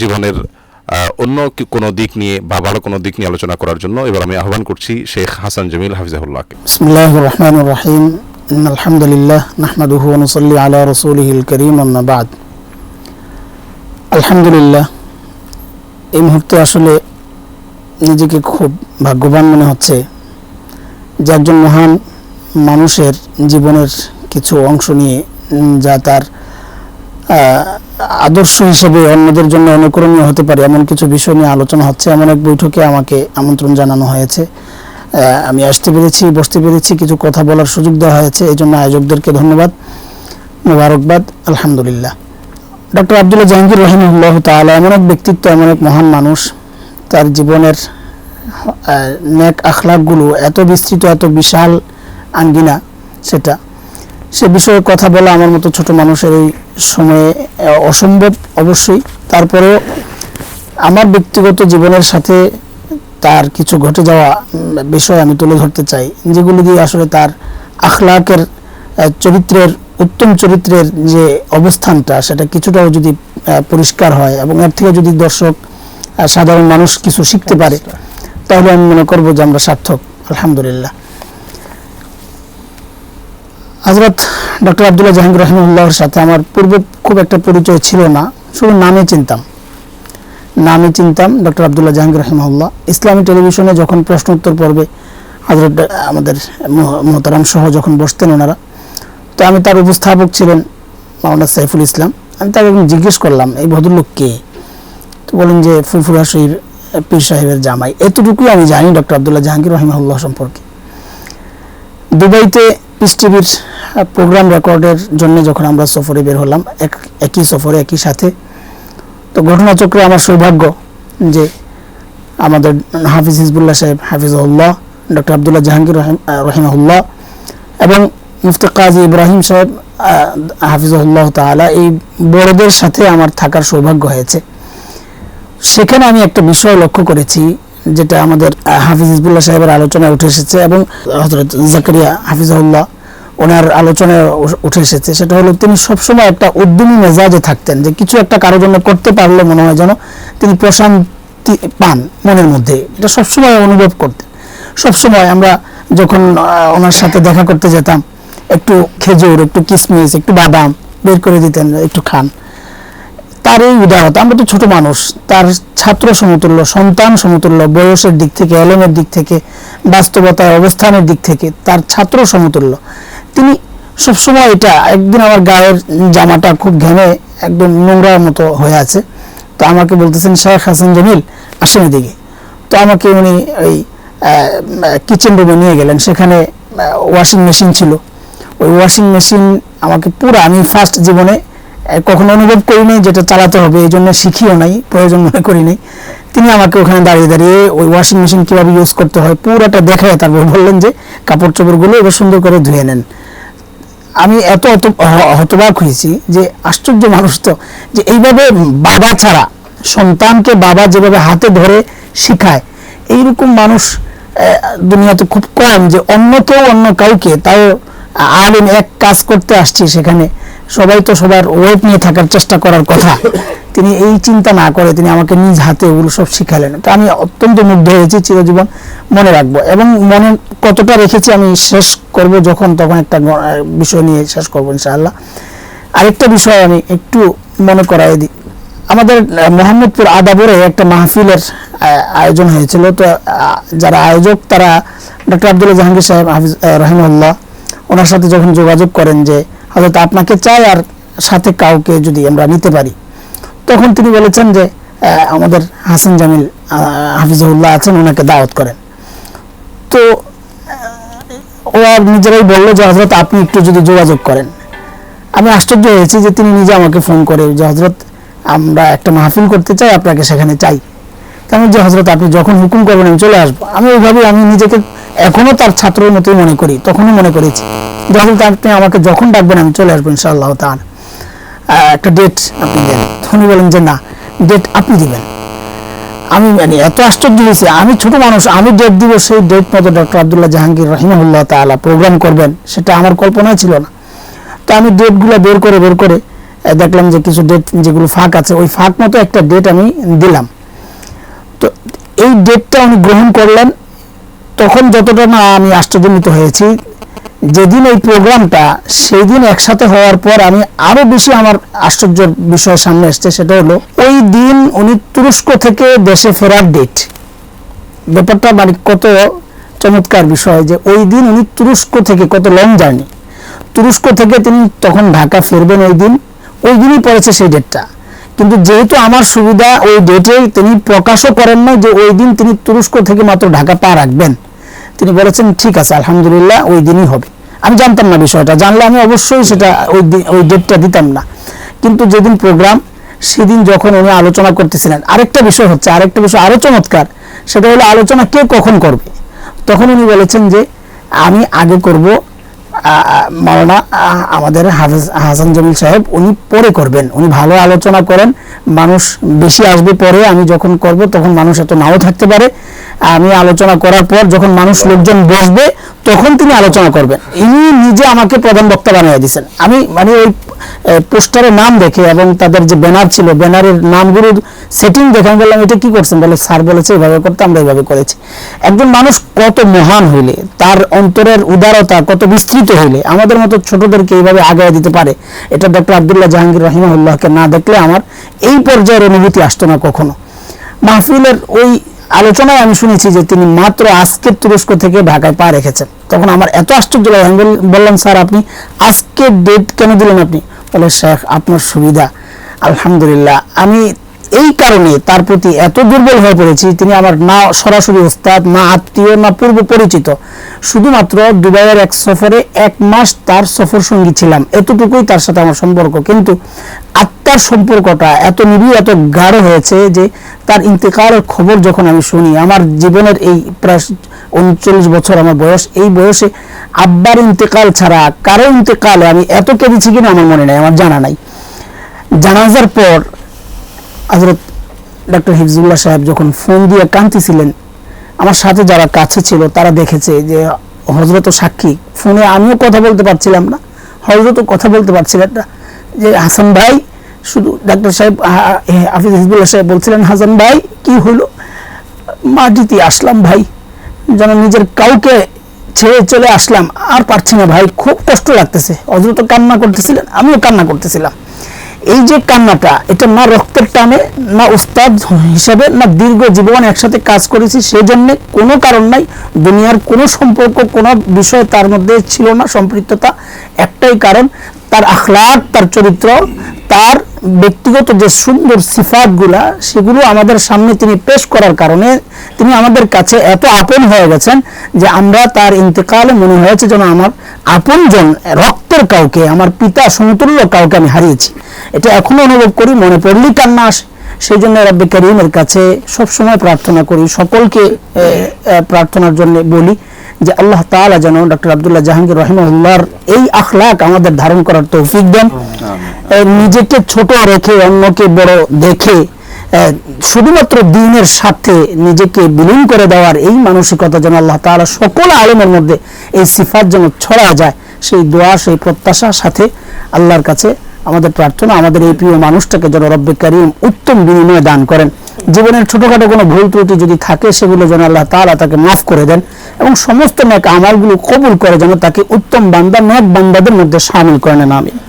জীবনের অন্য কোনো দিক নিয়ে বা ভালো কোনো দিক নিয়ে আলোচনা করার জন্য এবার আমি আহ্বান করছি শেখ হাসান জমিল হাফিজাহুল্লাহকে। বিসমিল্লাহ রহমান রাহিম আলহামদুলিল্লাহ নাহমাদুহু ওনসল্লি আলা রসুলহিল করিম বাদ। আলহামদুলিল্লাহ, এই মুহূর্তে আসলে নিজেকে খুব ভাগ্যবান মনে হচ্ছে যে একজন মহান মানুষের জীবনের কিছু অংশ নিয়ে যা তার আদর্শ হিসেবে অন্যদের জন্য অনুকরণীয় হতে পারে এমন কিছু বিষয় নিয়ে আলোচনা হচ্ছে। এমন এক বৈঠকে আমাকে আমন্ত্রণ জানানো হয়েছে। আমি আসতে পেরেছি, বসতে পেরেছি, কিছু কথা বলার সুযোগ দেওয়া হয়েছে। এই জন্য আয়োজকদেরকে ধন্যবাদ। মোবারকবাদ। আলহামদুলিল্লাহ। ডক্টর আব্দুল্লাহ জাহাঙ্গীর রহিমুল্লাহ তাআলা এমন এক ব্যক্তিত্ব, এমন এক মহান মানুষ। তার জীবনের নেক আখলাকগুলো এত বিস্তৃত, এত বিশাল আঙ্গিনা সেটা। সে বিষয়ে কথা বলা আমার মতো ছোট মানুষের এই সময়ে অসম্ভব অবশ্যই। তারপরেও আমার ব্যক্তিগত জীবনের সাথে তার কিছু ঘটে যাওয়া বিষয় আমি তুলে ধরতে চাই যেগুলো দিয়ে আসলে তার আখলাকের চরিত্রের উত্তম চরিত্রের যে অবস্থানটা সেটা কিছুটাও যদি পরিষ্কার হয় এবং এর থেকে যদি দর্শক সাধারণ মানুষ কিছু শিখতে পারে তাহলে আমি মনে করব যে আমরা সার্থক আলহামদুলিল্লাহ। হজরত ডক্টর আবদুল্লাহ জাহাঙ্গীর রহমুল্লাহর সাথে আমার পূর্বে খুব একটা পরিচয় ছিল না, শুধু নামে চিনতাম। নামে চিনতাম ডক্টর আবদুল্লাহ জাহাঙ্গীর রহমুল্লাহ ইসলামী টেলিভিশনে যখন প্রশ্ন উত্তর পর্বে হজরত আমাদের মোহ- মোহতারাম সহ যখন বসতেন ওনারা, তো আমি তার উপস্থাপক ছিলেন মাওলানা সাইফুল ইসলাম। আমি তাকে জিজ্ঞেস করলাম, এই ভদ্রলোক কে? তো বলেন যে, ফুলফুরা শহীদ পীর সাহেবের জামাই। এতটুকুই আমি জানি ডক্টর আবদুল্লাহ জাহাঙ্গীর রহিমাহুল্লাহ সম্পর্কে। দুবাইতে পিস টিভির প্রোগ্রাম রেকর্ডের জন্য যখন আমরা সফরে বের হলাম, এক, একই সফরে, একই সাথে, তো ঘটনাচক্রে আমার সৌভাগ্য যে আমাদের হাফিজ হিজবুল্লাহ সাহেব হাফিজউল্লাহ ডক্টর আবদুল্লাহ জাহাঙ্গীর রহিম রহিমাহুল্লাহ এবং মুফতি কাজী ইব্রাহিম সাহেব হাফিজউল্লাহ তাআলা এই বড়দের সাথে আমার থাকার সৌভাগ্য হয়েছে। সেখানে আমি একটা বিষয় লক্ষ্য করেছি যেটা আমাদের হাফিজ হিজবুল্লাহ সাহেবের আলোচনায় উঠে এসেছে এবং হজরত জাকারিয়া হাফিজাউল্লাহ ওনার আলোচনায় উঠে এসেছে। সেটা হলো তিনি সবসময় একটা উদ্যমী মেজাজে থাকতেন যে কিছু একটা কারোর জন্য করতে পারলে মনে হয় যেন তিনি প্রশান্তি পান মনের মধ্যে। এটা সবসময় অনুভব করতেন। সবসময় আমরা যখন ওনার সাথে দেখা করতে যেতাম, একটু খেজুর, একটু কিশমিশ একটু বাদাম বের করে দিতেন, একটু খান। তার এই উদাহরণ। আমরা তো ছোট মানুষ, তার ছাত্র সমতুল্য, সন্তান সমতুল্য, বয়সের দিক থেকে এলমের দিক থেকে, বাস্তবতার, অবস্থানের দিক থেকে তার ছাত্র সমতুল্য। তিনি সবসময় এটা, একদিন আমার গায়ের জামাটা খুব ঘেমে একদম নোংরার মতো হয়ে আছে। তো আমাকে বলতেছেন, শেখ হাসান জমিল, আসেন এদিকে। তো আমাকে উনি ওই কিচেন রুমে নিয়ে গেলেন। সেখানে ওয়াশিং মেশিন ছিল। ওই ওয়াশিং মেশিন আমাকে পুরো, আমি ফার্স্ট জীবনে কখনো অনুভব করি নাই যেটা চালাতে হবে, এই জন্য শিখিও নাই, প্রয়োজন মনে করি নাই। তিনি আমাকে ওখানে দাঁড়িয়ে দাঁড়িয়ে ওই ওয়াশিং মেশিন কীভাবে ইউজ করতে হয় পুরোটা দেখায় তারপর বললেন যে কাপড় চোপড়গুলো এবার সুন্দর করে ধুয়ে নেন। আমি এত হতবাক হয়েছি যে আশ্চর্য মানুষ তো, যে এইভাবে বাবা ছাড়া, সন্তানকে বাবা যেভাবে হাতে ধরে শিখায়, এইরকম মানুষ দুনিয়াতে খুব কম যে অন্য কেউ অন্য কাউকে, তাও আলিম এক কাজ করতে আসছি সেখানে। সবাই তো সবার ওয়েট নিয়ে থাকার চেষ্টা করার কথা। তিনি এই চিন্তা না করে তিনি আমাকে নিজ হাতে ওগুলো সব শিখালেন। তো আমি অত্যন্ত মুগ্ধ হয়েছি, চিরজীবন মনে রাখব। এবং মনে কতটা রেখেছি আমি শেষ করব যখন তখন একটা বিষয় নিয়ে শেষ করব ইনশাআল্লাহ। আরেকটা বিষয় আমি একটু মনে করাই দিই আমাদের মোহাম্মদপুর আদাবরে একটা মাহফিলের আয়োজন হয়েছিল। তো যারা আয়োজক তারা ডক্টর আব্দুল্লাহ জাহাঙ্গীর সাহেব, হাফিজ রহিমুল্লাহ ওনার সাথে যখন যোগাযোগ করেন যে হয়তো আপনাকে চাই আর সাথে কাউকে যদি আমরা নিতে পারি। তখন তিনি বলেছেন যে আমাদের হাসান জামিল আহ, হাফিজউল্লাহ আছেন ওনাকে দাওয়াত করেন। তো ও আর নিজেরাই বলল যে হজরত আপনি একটু যদি যোগাযোগ করেন। আমি আশ্চর্য হয়েছি যে তিনি নিজে আমাকে ফোন করে যে হজরত আমরা একটা মাহফিল করতে চাই আপনাকে সেখানে চাই। তেমন যে হজরত আপনি যখন হুকুম করবেন আমি চলে আসব। আমি ওইভাবে আমি নিজেকে এখনও তার ছাত্রের মতোই মনে করি তখনও মনে করেছি। যে হজরত আপনি আমাকে যখন ডাকবেন, আমি চলে আসব ইনশাআল্লাহ তার একটা ডেট আপনি দেন। তখন বলেন যে, না ডেট আপনি দিবেন। আমি মানে এত আশ্চর্য হয়েছে। আমি ছোট মানুষ, আমি ডেট দিব সেই ডেট মতো ডক্টর আবদুল্লাহ জাহাঙ্গীর রহিমুল্লাহ তালা প্রোগ্রাম করবেন। সেটা আমার কল্পনায় ছিল না। তো আমি ডেটগুলো বের করে বের করে দেখলাম যে কিছু ডেট যেগুলো ফাঁক আছে, ওই ফাঁক মতো একটা ডেট আমি দিলাম। তো এই ডেটটা উনি গ্রহণ করলেন তখন যতটা না আমি আশ্চর্যজনিত হয়েছি যেদিন এই প্রোগ্রামটা সেই দিন একসাথে হওয়ার পর আমি আরও বেশি আমার আশ্চর্যের বিষয় সামনে এসছে, সেটা হলো ওই দিন উনি তুরস্ক থেকে দেশে ফেরার ডেট ব্যাপারটা মানে কত চমৎকার বিষয় যে ওই দিন উনি তুরস্ক থেকে, কত লং জার্নি তুরস্ক থেকে তিনি তখন ঢাকা ফিরবেন ওই দিন, ওই দিনই পড়েছে সেই ডেটটা কিন্তু যেহেতু আমার সুবিধা, ওই ডেটে তিনি প্রকাশও করেন না যে ওই দিন তিনি তুরস্ক থেকে মাত্র ঢাকা পা রাখবেন। তিনি বলেছেন, ঠিক আছে, আলহামদুলিল্লাহ, ওই দিনই হবে। আমি জানতাম না বিষয়টা। জানলে আমি অবশ্যই সেটা ওই ওই ডেটটা দিতাম না। কিন্তু যেদিন প্রোগ্রাম সেদিন যখন উনি আলোচনা করতেছিলেন, আরেকটা বিষয় হচ্ছে, আরেকটা বিষয় আরও চমৎকার, সেটা হলো আলোচনা কে কখন করবে? তখন উনি বলেছেন যে, আমি আগে করব মাওলানা আমাদের হাসান জমিল সাহেব, উনি পরে করবেন। উনি ভালো আলোচনা করেন, মানুষ বেশি আসবে পরে, আমি যখন করব তখন মানুষ এত নাও থাকতে পারে। আমি আলোচনা করার পর যখন মানুষ লোকজন বসবে, তখন তিনি আলোচনা করবেন। ইনি নিজে আমাকে প্রধান বক্তা বানিয়ে দিয়েছেন। আমি মানে ওই পোস্টারের নাম দেখে এবং তাদের যে ব্যানার ছিল, ব্যানারের নামগুলোর সেটিং দেখে আমি বললাম, এটা কি করছেন? বলে, স্যার বলেছে, এভাবে করতে আমরা এইভাবে করেছি। একজন মানুষ কত মহান হইলে, তার অন্তরের উদারতা কত বিস্তৃত হইলে, আমাদের মতো ছোটদেরকে এইভাবে আগায় দিতে পারে। এটা ডক্টর আবদুল্লাহ জাহাঙ্গীর রহিমাহুল্লাহকে না দেখলে আমার এই পর্যায়ের অনুভূতি আসতো না কখনো। মাহফিলের ওই আলোচনায় আমি শুনেছি যে তিনি মাত্র আজকের তুরস্ক থেকে ঢাকায় পা রেখেছেন। তখন আমার এত আশ্চর্য লাগে, আমি বললাম, স্যার, আপনি আজকের ডেট কেন দিলেন আপনি? বলে শেখ, আপনার সুবিধা। আলহামদুলিল্লাহ, আমি এই কারণে তার প্রতি এত দুর্বল হয়ে পড়েছি, তিনি আমার না সরাসরি ওস্তাদ, না আত্মীয়, না পূর্ব পরিচিত। শুধুমাত্র দুবাইয়ের এক সফরে এক মাস তার সফর সঙ্গী ছিলাম। এতটুকুই তার সাথে আমার সম্পর্ক। কিন্তু আত্মার সম্পর্কটা এত নিবিড়, এত গাঢ় হয়েছে যে তার ইন্তেকারের খবর যখন আমি শুনি, আমার জীবনের এই প্রায় উনচল্লিশ বছর আমার বয়স। এই বয়সে আব্বার ইন্তেকাল ছাড়া কারও ইন্তেকালে আমি এত কেঁদেছি কিনা আমার মনে নাই, আমার জানা নাই। জানাজার পর হজরত ডক্টর হিফজুল্লাহ সাহেব যখন ফোন দিয়ে কাঁদতেছিলেন, আমার সাথে যারা কাছে ছিল তারা দেখেছে যে হজরত সাক্ষী, ফোনে আমিও কথা বলতে পারছিলাম না হজরতও কথা বলতে পারছিলেন না। যে হাসান ভাই, শুধু ডাক্তার সাহেব হাফিজ হিজবুল্লাহ সাহেব বলছিলেন, হাসান ভাই, কি হলো মাটিতে আসলাম ভাই। যেন নিজের কাউকে ছেড়ে চলে আসলাম, আর পারছি না ভাই, খুব কষ্ট লাগতেছে। হজরত কান্না করতেছিলেন, আমিও কান্না করতেছিলাম। এই যে কান্নাটা, এটা না রক্তের টানে, না উস্তাদ হিসাবে, না দীর্ঘ জীবন একসাথে কাজ করেছি সেই জন্য কোনো কারণ নাই, দুনিয়ার কোনো সম্পর্ক, কোনো বিষয় তার মধ্যে ছিল না, সম্পৃক্ততা একটাই কারণ। তার আখলাক, তার চরিত্র, তার ব্যক্তিগত যে সুন্দর সিফাতগুলা, সেগুলো আমাদের সামনে তিনি পেশ করার কারণে তিনি আমাদের কাছে এত আপন হয়ে গেছেন যে আমরা তার ইন্তেকালে মনে হয়েছে যেন আমার আপনজন রক্তের কাউকে, আমার পিতা সমতুল্য কাউকে আমি হারিয়েছি। এটা এখনও অনুভব করি, মনে পড়লেই কান্না আসে। সেই জন্য রব্বে করিমের কাছে সবসময় প্রার্থনা করি, সকলকে প্রার্থনার জন্য বলি যে আল্লাহ তাআলা যেন ডক্টর আব্দুল্লাহ জাহাঙ্গীর রহিমউল্লাহর এই আখলাক আমাদের ধারণ করার তৌফিক দেন। নিজেকে ছোট রেখে অন্যকে বড় দেখে শুধুমাত্র দিনের সাথে নিজেকে বিলীন করে দেওয়ার এই মানসিকতা যেন আল্লাহ তাআলা সকল আলেমের মধ্যে এই সিফাত যেন ছড়া যায় সেই দোয়া সেই প্রত্যাশার সাথে আল্লাহর কাছে আমাদের প্রার্থনা আমাদের এই প্রিয় মানুষটাকে যেন রব্বে করিম উত্তম বিনিময়ে দান করেন। জীবনের ছোটখাটো কোনো ভুল ত্রুটি যদি থাকে, সেগুলো যেন আল্লাহ তালা তাকে মাফ করে দেন এবং সমস্ত ন্যাক আমালগুলো কবুল করে যেন তাকে উত্তম বান্দা ন্যাক বান্দাদের মধ্যে সামিল করে নেন আমি